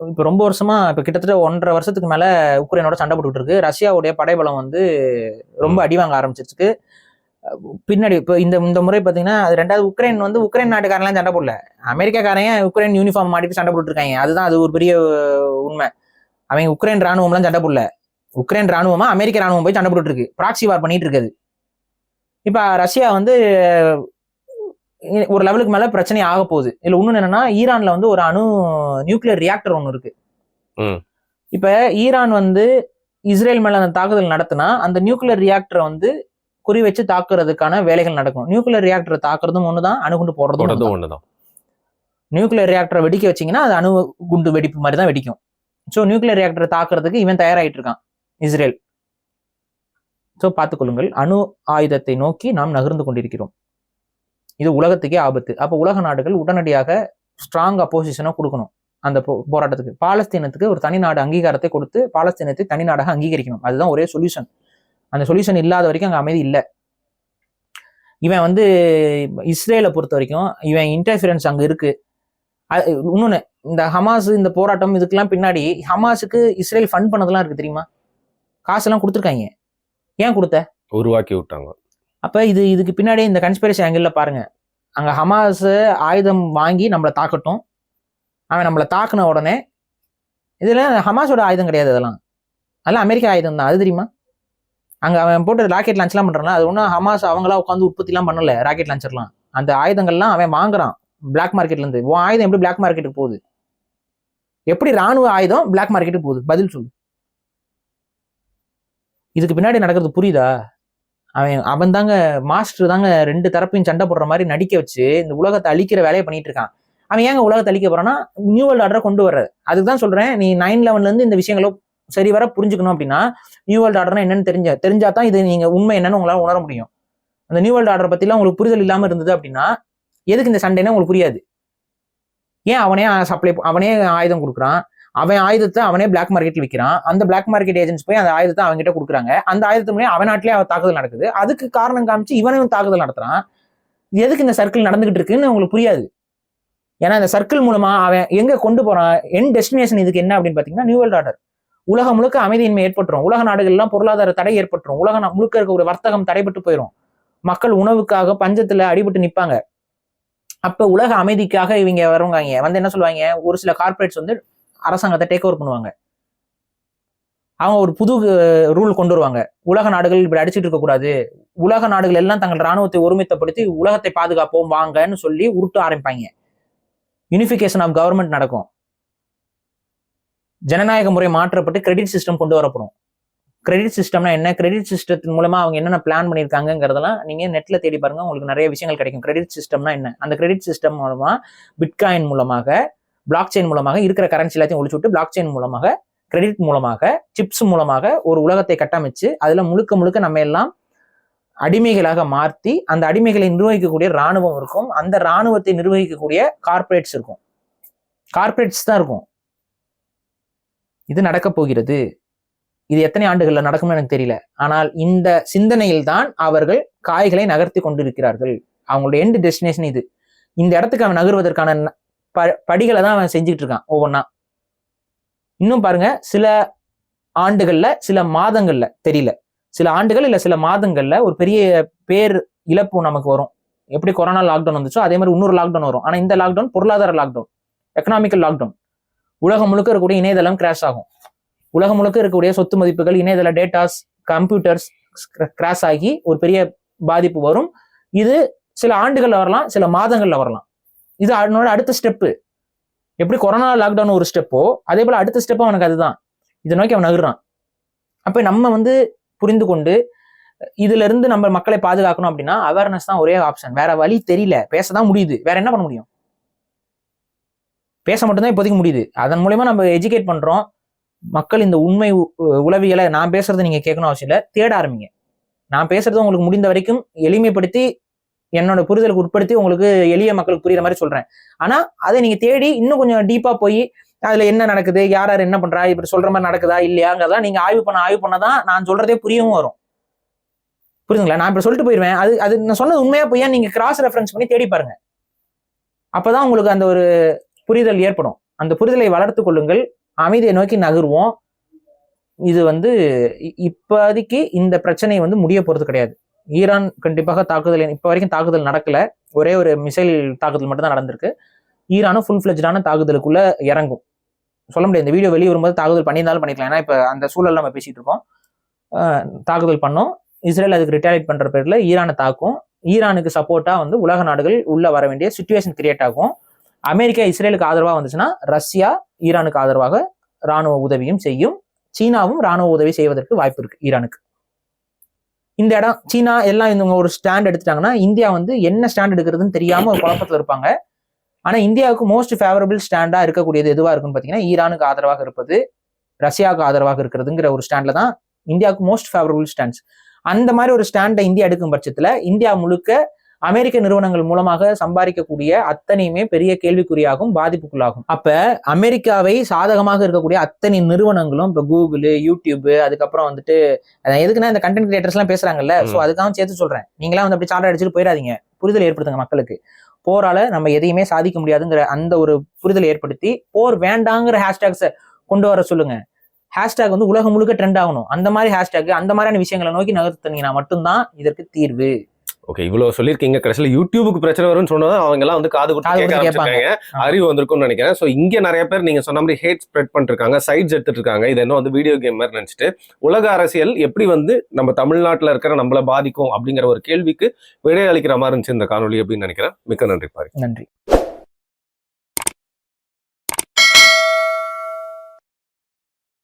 இப்ப ரொம்ப வருஷமா இப்ப கிட்டத்தட்ட ஒன்றரை வருஷத்துக்கு மேல உக்ரைனோட சண்டை போட்டுக்கிட்டு இருக்கு ரஷ்யாவுடைய படைபலம் வந்து ரொம்ப அடி வாங்க ஆரம்பிச்சிருக்கு பின்னாடி இப்போ இந்த இந்த முறை பார்த்தீங்கன்னா அது ரெண்டாவது உக்ரைன் வந்து உக்ரைன் நாட்டுக்காரன்லாம் சண்டை போடல. அமெரிக்காக்காரன் உக்ரைன் யூனிஃபார்ம் மாட்டிட்டு சண்டை போட்டுட்டு இருக்காங்க அதுதான் அது ஒரு பெரிய உண்மை. அவங்க உக்ரைன் ராணுவம்லாம் சண்டை போடல. உக்ரைன் ராணுவமா அமெரிக்க ராணுவம் போய் சண்டை போட்டுட்டு இருக்கு. ப்ராக்சி வார் பண்ணிட்டு இருக்குது. இப்போ ரஷ்யா வந்து ஒரு லெவலுக்கு மேல பிரச்சனை ஆக போகுது. இதுல இன்னொன்னு என்னன்னா ஈரான்ல வந்து ஒரு அணு நியூக்ளியர் ரியாக்டர் ஒன்று இருக்கு. இப்ப ஈரான் வந்து இஸ்ரேல் மேல அந்த தாக்குதல் நடத்தினா அந்த நியூக்ளியர் ரியாக்டரை வந்து குறி வச்சு தாக்குறதுக்கான வேலைகள் நடக்கும். நியூக்ளியர் ரியாக்டரை தாக்குறதும் ஒண்ணுதான் அணுகுண்டு போடுறதும் போடுறது ஒண்ணுதான். ஒண்ணுதான். நியூக்ளியர் ரியாக்டரை வெடிக்க வச்சீங்கன்னா அது அணு குண்டு வெடிப்பு மாதிரி தான் வெடிக்கும். ஸோ நியூக்ளியர் ரியாக்டரை தாக்குறதுக்கு இவன் தயாராகிட்டு இருக்கான் இஸ்ரேல். ஸோ பார்த்துக்கொள்ளுங்கள் அணு ஆயுதத்தை நோக்கி நாம் நகர்ந்து கொண்டிருக்கிறோம். இது உலகத்துக்கே ஆபத்து. அப்போ உலக நாடுகள் உடனடியாக ஸ்ட்ராங் அப்போசிஷனை கொடுக்கணும். அந்த போ- போராட்டத்துக்கு. பாலஸ்தீனத்துக்கு ஒரு தனி நாடு அங்கீகாரத்தை கொடுத்து பாலஸ்தீனத்தை தனி நாடாக அங்கீகரிக்கணும். அதுதான் ஒரே சொல்யூஷன் அந்த சொல்யூஷன் இல்லாத வரைக்கும் அங்கே அமைதி இல்லை. இவன் வந்து இஸ்ரேலை பொறுத்த வரைக்கும் இவன் இன்டர்ஃபியரன்ஸ் அங்கே இருக்கு. அது இன்னொன்று இந்த ஹமாஸ் இந்த போராட்டம் இதுக்கெல்லாம் பின்னாடி ஹமாஸுக்கு இஸ்ரேல் ஃபண்ட் பண்ணதெல்லாம் இருக்கு தெரியுமா? காசெல்லாம் கொடுத்துருக்காங்க. ஏன் கொடுத்த? உருவாக்கி விட்டாங்க. அப்போ இது இதுக்கு பின்னாடி இந்த கன்ஸ்பிரசி ஆங்கிளில் பாருங்கள் அங்கே ஹமாஸ் ஆயுதம் வாங்கி நம்மளை தாக்கட்டும். அவன் நம்மளை தாக்குன உடனே இதில் ஹமாஸோட ஆயுதம் கிடையாது அதெல்லாம். அதெல்லாம் அமெரிக்கா ஆயுதம் தான். அது தெரியுமா? அங்கே அவன் போட்டு ராக்கெட் லான்ச்லாம் பண்ணுறான் அது ஒன்றும் ஹமாஸ் அவங்களா உட்காந்து உற்பத்திலாம் பண்ணல ராக்கெட் லான்ச்சர்லாம் அந்த ஆயுதங்கள்லாம் அவன் வாங்குறான் பிளாக் மார்க்கெட்லேருந்து உன் ஆயுதம் எப்படி பிளாக் மார்க்கெட்டுக்கு போகுது? எப்படி ராணுவ ஆயுதம் பிளாக் மார்க்கெட்டுக்கு போகுது? பதில் சொல்லு. இதுக்கு பின்னாடி நடக்கிறது புரியுதா? அவன் அவன் தாங்க மாஸ்டர் தாங்க ரெண்டு தரப்பையும் சண்டை போடுற மாதிரி நடிக்க வச்சு இந்த உலகத்தை அழிக்கிற வேலையை பண்ணிட்டு இருக்கான். அவன் ஏங்க உலகத்தை அழிக்க போறான்னா நியூ வேர்ல்டு ஆர்டரை கொண்டு வர்றது. அதுக்கு தான் சொல்றேன் நீ நைன் லெவன்ல இருந்து இந்த விஷயங்களோ சரி வர புரிஞ்சுக்கணும் அப்படின்னா நியூ வேர்ல்டு ஆர்டர்னா என்னன்னு தெரிஞ்ச தெரிஞ்சா தான் இது நீங்க உண்மை என்னன்னு உங்களால் உணர முடியும். அந்த நியூ வேர்ல்டு ஆர்டர் பத்திலாம் உங்களுக்கு புரிதல் இல்லாம இருந்தது அப்படின்னா எதுக்கு இந்த சண்டைன்னா உங்களுக்கு புரியாது. ஏன் அவனே சப்ளை அவனே ஆயுதம் கொடுக்குறான்? அவன் ஆயுதத்தை அவனே பிளாக் மார்க்கெட்ல விற்கிறான் அந்த பிளாக் மார்க்கெட் ஏஜென்ட்ஸ் போய் அந்த ஆயுதத்தை அவன்கிட்ட கொடுக்குறாங்க. அந்த ஆயுதத்து மூலியம் அவன் நாட்டிலே அவன் தாக்குதல் நடக்குது. அதுக்கு காரணம் காமிச்சு இவனும் தாக்குதல் நடத்துறான். எதுக்கு இந்த சர்க்கிள் நடந்துகிட்டு இருக்குன்னு உங்களுக்கு புரியாது. ஏன்னா இந்த சர்க்கிள் மூலமா அவன் எங்க கொண்டு போறான்? என் டெஸ்டினேஷன் இதுக்கு என்ன அப்படின்னு பாத்தீங்கன்னா நியூ வேர்ல்ட் ஆர்டர் உலகம் முழுக்க அமைதியின்மை ஏற்பட்டுரும். உலக நாடுகள்லாம் பொருளாதார தடை ஏற்பட்டுரும். உலக முழுக்க இருக்க ஒரு வர்த்தகம் தடைபட்டு போயிடும் மக்கள் உணவுக்காக பஞ்சத்துல அடிபட்டு நிற்பாங்க அப்ப உலக அமைதிக்காக இவங்க வருவாங்க. வந்து என்ன சொல்லுவாங்க? ஒரு சில கார்ப்பரேட்ஸ் வந்து அரசாங்கத்தை டேக் ஓவர் பண்ணுவாங்க. அவங்க ஒரு புது ரூல் கொண்டு வருவாங்க. உலக நாடுகள் இப்படி அடிச்சிட்டு இருக்கக்கூடாது உலக நாடுகள் எல்லாம் தங்கள் ராணுவத்தை ஒருமித்தப்படுத்தி உலகத்தை பாதுகாப்போம் வாங்கன்னு சொல்லி உருட்ட ஆரம்பிப்பாங்க. யூனிஃபிகேஷன் ஆஃப் கவர்மெண்ட் நடக்கும். ஜனநாயக முறை மாற்றப்பட்டு கிரெடிட் சிஸ்டம் கொண்டு வரப்படும். கிரெடிட் சிஸ்டம்னா என்ன? கிரெடிட் சிஸ்டத்தின் மூலமா அவங்க என்னென்ன பிளான் பண்ணியிருக்காங்கிறதெல்லாம் நீங்க நெட்ல தேடி பாருங்க. உங்களுக்கு நிறைய விஷயங்கள் கிடைக்கும். கிரெடிட் சிஸ்டம்னா என்ன? அந்த கிரெடிட் சிஸ்டம் மூலமா பிட்காயின் மூலமாக பிளாக் செயின் மூலமாக இருக்கிற கரன்சி எல்லாத்தையும் ஒழிச்சு விட்டு பிளாக் செயின் மூலமாக கிரெடிட் மூலமாக சிப்ஸ் மூலமாக ஒரு உலகத்தை கட்டமைச்சு அதில் முழுக்க முழுக்க நம்ம எல்லாம் அடிமைகளாக மாற்றி அந்த அடிமைகளை நிர்வகிக்கக்கூடிய ராணுவம் இருக்கும். அந்த ராணுவத்தை நிர்வகிக்கக்கூடிய கார்ப்பரேட்ஸ் இருக்கும். கார்ப்பரேட்ஸ் தான் இருக்கும். இது நடக்க போகிறது. இது எத்தனை ஆண்டுகளில் நடக்கும்னு எனக்கு தெரியல. ஆனால் இந்த சிந்தனையில் தான் அவர்கள் காய்களை நகர்த்தி கொண்டிருக்கிறார்கள். அவங்களுடைய எண்டு டெஸ்டினேஷன் இது. இந்த இடத்துக்கு அவன் நகர்வதற்கான ப- படிகளை தான் அவன் செஞ்சுக்கிட்டு இருக்கான் ஒவ்வொன்றா இன்னும் பாருங்க சில ஆண்டுகள்ல சில மாதங்கள்ல தெரியல. சில ஆண்டுகள் இல்லை சில மாதங்கள்ல ஒரு பெரிய பேர் இழப்பு நமக்கு வரும். எப்படி கொரோனா லாக்டவுன் வந்துச்சோ அதே மாதிரி இன்னொரு லாக்டவுன் வரும். ஆனால் இந்த லாக்டவுன் பொருளாதார லாக்டவுன் எக்கனாமிக்கல் லாக்டவுன் உலகம் முழுக்க இருக்கக்கூடிய இணையதளம் கிராஷ் ஆகும். உலகம் முழுக்க இருக்கக்கூடிய சொத்து மதிப்புகள் இணையதள டேட்டாஸ் கம்ப்யூட்டர்ஸ் கிராஷ் ஆகி ஒரு பெரிய பாதிப்பு வரும். இது சில ஆண்டுகள்ல வரலாம் சில மாதங்கள்ல வரலாம். இது அவனோட அடுத்த ஸ்டெப்பு எப்படி கொரோனா லாக்டவுன் ஒரு ஸ்டெப்போ அதே போல் அடுத்த ஸ்டெப்பும் அவனுக்கு அதுதான். இதை நோக்கி அவன் நகர்றான். அப்போ நம்ம வந்து புரிந்து கொண்டு இதுலேருந்து நம்ம மக்களை பாதுகாக்கணும் அப்படின்னா அவேர்னஸ் தான் ஒரே ஆப்ஷன் வேற வழி தெரியல. பேச தான் முடியுது. வேற என்ன பண்ண முடியும்? பேச மட்டும்தான் இப்போதைக்கு முடியுது. அதன் மூலயமா நம்ம எஜுகேட் பண்ணுறோம் மக்கள் இந்த உண்மை உ- உளவியலை நான் பேசுறது நீங்கள் கேட்கணும் அவசியம் இல்லை. தேட ஆரம்பிங்க. நான் பேசுறது உங்களுக்கு முடிந்த வரைக்கும் எளிமைப்படுத்தி என்னோட புரிதலுக்கு உட்படுத்தி உங்களுக்கு எளிய மக்களுக்கு புரியுற மாதிரி சொல்றேன். ஆனா அதை நீங்க தேடி இன்னும் கொஞ்சம் டீப்பா போய் அதுல என்ன நடக்குது யார் யார் என்ன பண்றா இப்படி சொல்ற மாதிரி நடக்குதா இல்லையாங்கிறதா நீங்க ஆய்வு பண்ண ஆய்வு பண்ணதான் நான் சொல்றதே புரியவும் வரும். புரியுதுங்களா? நான் இப்படி சொல்லிட்டு போயிருவேன். அது அது நான் சொன்னது உண்மையா போய் நீங்க கிராஸ் ரெஃபரன்ஸ் பண்ணி தேடி பாருங்க. அப்பதான் உங்களுக்கு அந்த ஒரு புரிதல் ஏற்படும். அந்த புரிதலை வளர்த்து கொள்ளுங்கள். அமைதியை நோக்கி நகருவோம். இது வந்து இ- இப்போதைக்கு இந்த பிரச்சனை வந்து முடிய போறது கிடையாது. ஈரான் கண்டிப்பாக தாக்குதல் இப்போ வரைக்கும் தாக்குதல் நடக்கல. ஒரே ஒரு மிசைல் தாக்குதல் மட்டும் தான் நடந்திருக்கு. ஈரானும் ஃபுல் ஃபிளஜ்டான தாக்குதலுக்குள்ள இறங்கும். சொல்ல முடியாது. இந்த வீடியோ வெளியே வரும்போது தாக்குதல் பண்ணியிருந்தாலும் பண்ணிக்கலாம். ஏன்னா இப்போ அந்த சூழல் நம்ம பேசிகிட்டு இருக்கோம். தாக்குதல் பண்ணோம். இஸ்ரேல் அதுக்கு ரிட்டாலியேட் பண்ணுற பேரில் ஈரானை தாக்கும். ஈரானுக்கு சப்போர்ட்டாக வந்து உலக நாடுகள் உள்ளே வர வேண்டிய சுச்சுவேஷன் கிரியேட் ஆகும். அமெரிக்கா இஸ்ரேலுக்கு ஆதரவாக வந்துச்சுன்னா ரஷ்யா ஈரானுக்கு ஆதரவாக ராணுவ உதவியும் செய்யும். சீனாவும் ராணுவ உதவி செய்வதற்கு வாய்ப்பு இருக்குது ஈரானுக்கு. இந்த இடம் சீனா எல்லாம் இவங்க ஒரு ஸ்டாண்ட் எடுத்துட்டாங்கன்னா இந்தியா வந்து என்ன ஸ்டாண்ட் எடுக்கிறதுன்னு தெரியாம ஒரு குழப்பத்துல இருப்பாங்க. ஆனா இந்தியாவுக்கு மோஸ்ட் ஃபேவரபிள் ஸ்டாண்டா இருக்கக்கூடியது எதுவா இருக்குன்னு பாத்தீங்கன்னா ஈரானுக்கு ஆதரவாக இருப்பது ரஷ்யாவுக்கு ஆதரவாக இருக்கிறதுங்கிற ஒரு ஸ்டாண்ட்ல தான் இந்தியாவுக்கு மோஸ்ட் ஃபேவரபிள் ஸ்டாண்ட்ஸ் அந்த மாதிரி ஒரு ஸ்டாண்டை இந்தியா எடுக்கும் பட்சத்துல இந்தியா முழுக்க அமெரிக்க நிறுவனங்கள் மூலமாக சம்பாதிக்கக்கூடிய அத்தனையுமே பெரிய கேள்விக்குறியாகும் பாதிப்புக்குள்ளாகும். அப்ப அமெரிக்காவை சாதகமாக இருக்கக்கூடிய அத்தனை நிறுவனங்களும் இப்ப கூகுள் யூடியூப் அதுக்கப்புறம் வந்துட்டு எதுக்குன்னா இந்த கண்டென்ட் கிரியேட்டர்ஸ் எல்லாம் பேசுறாங்கல்ல சோ ம். அதுக்காக சேர்த்து சொல்றேன். நீங்களாம் வந்து அப்படி சாண்டை அடிச்சுட்டு போயிடாதீங்க. புரிதல் ஏற்படுத்துங்க மக்களுக்கு. போரால நம்ம எதையுமே சாதிக்க முடியாதுங்கிற அந்த ஒரு புரிதலை ஏற்படுத்தி போர் வேண்டாங்கிற ஹேஷ்டேக்ஸை கொண்டு வர சொல்லுங்க. ஹேஷ்டேக் வந்து உலகம் முழுக்க ட்ரெண்ட் ஆகணும். அந்த மாதிரி ஹேஷ்டேக் அந்த மாதிரியான விஷயங்களை நோக்கி நகர்த்துனீங்கன்னா மட்டும்தான் இதற்கு தீர்வு. ஓகே இவ்வளவு சொல்லியிருக்கீங்க. கடைசியில யூடியூபுக்கு பிரச்சனை வரும்னு சொன்னது அவங்க எல்லாம் வந்து காது கொடுத்து கேட்க. ஆரம்பிச்சிருக்காங்க. அறிவு வந்திருக்கும்னு நினைக்கிறேன். சோ இங்க நிறைய பேர் நீங்க சொன்ன மாதிரி ஹேட் ஸ்ப்ரெட் பண்ணிட்டு இருக்காங்க சைட்ஸ் எடுத்துட்டு இருக்காங்க. இது என்ன வந்து வீடியோ கேம் மாதிரி நினைச்சிட்டு உலக அரசியல் எப்படி வந்து நம்ம தமிழ்நாட்டுல இருக்கிற நம்மள பாதிக்கும் அப்படிங்கிற ஒரு கேள்விக்கு விடை அளிக்கிற மாதிரி இருந்துச்சு இந்த காணொலி அப்படின்னு நினைக்கிறேன். மிக்க நன்றி பாரு நன்றி.